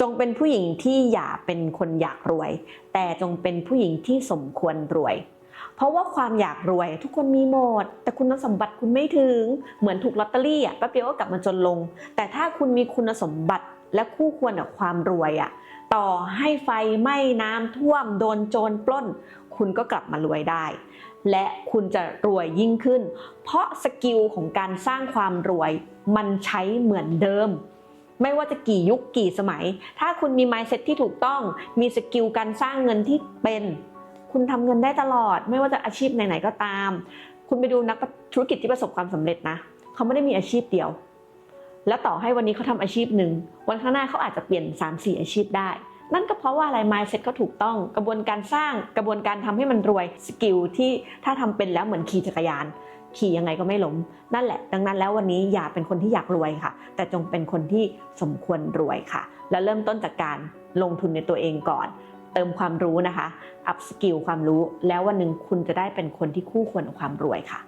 จงเป็นผู้หญิงที่อย่าเป็นคนอยากรวย แต่จงเป็นผู้หญิงที่สมควรรวย เพราะว่าความอยากรวยทุกคนมีหมด แต่คุณสมบัติคุณไม่ถึง เหมือนถูกลอตเตอรี่อะแป๊บเดียวก็กลับมาจนลง แต่ถ้าคุณมีคุณสมบัติและคู่ควรกับความรวยอะต่อให้ไฟไหม้น้ำท่วมโดนโจรปล้น คุณก็กลับมารวยได้ และคุณจะรวยยิ่งขึ้น เพราะสกิลของการสร้างความรวยมันใช้เหมือนเดิม ไม่ว่าจะกี่ยุคกี่สมัย ถ้าคุณมี mindset ที่ถูกต้อง มีสกิลการสร้างเงินที่เป็น คุณทำเงินได้ตลอด ไม่ว่าจะอาชีพไหนๆก็ตาม คุณไปดูนักธุรกิจที่ประสบความสำเร็จนะ เขาไม่ได้มีอาชีพเดียว และต่อให้วันนี้เขาทำอาชีพหนึ่ง วันข้างหน้าเขาอาจจะเปลี่ยน 3-4 อาชีพได้ นั่นก็เพราะว่าอะไร mindset เขาถูกต้องกระบวนการสร้างกระบวนการทำให้มันรวยสกิลที่ถ้าทำเป็นแล้วเหมือนขี่จักรยาน ขี่ยังไงก็ไม่ล้ม นั่นแหละ ดังนั้นแล้ววันนี้อย่าเป็นคนที่อยากรวยค่ะ แต่จงเป็นคนที่สมควรรวยค่ะ แล้วเริ่มต้นจากการลงทุนในตัวเองก่อน เติมความรู้นะคะอัพสกิลความรู้ แล้ววันหนึ่งคุณจะได้เป็นคนที่คู่ควรกับความรวยค่ะ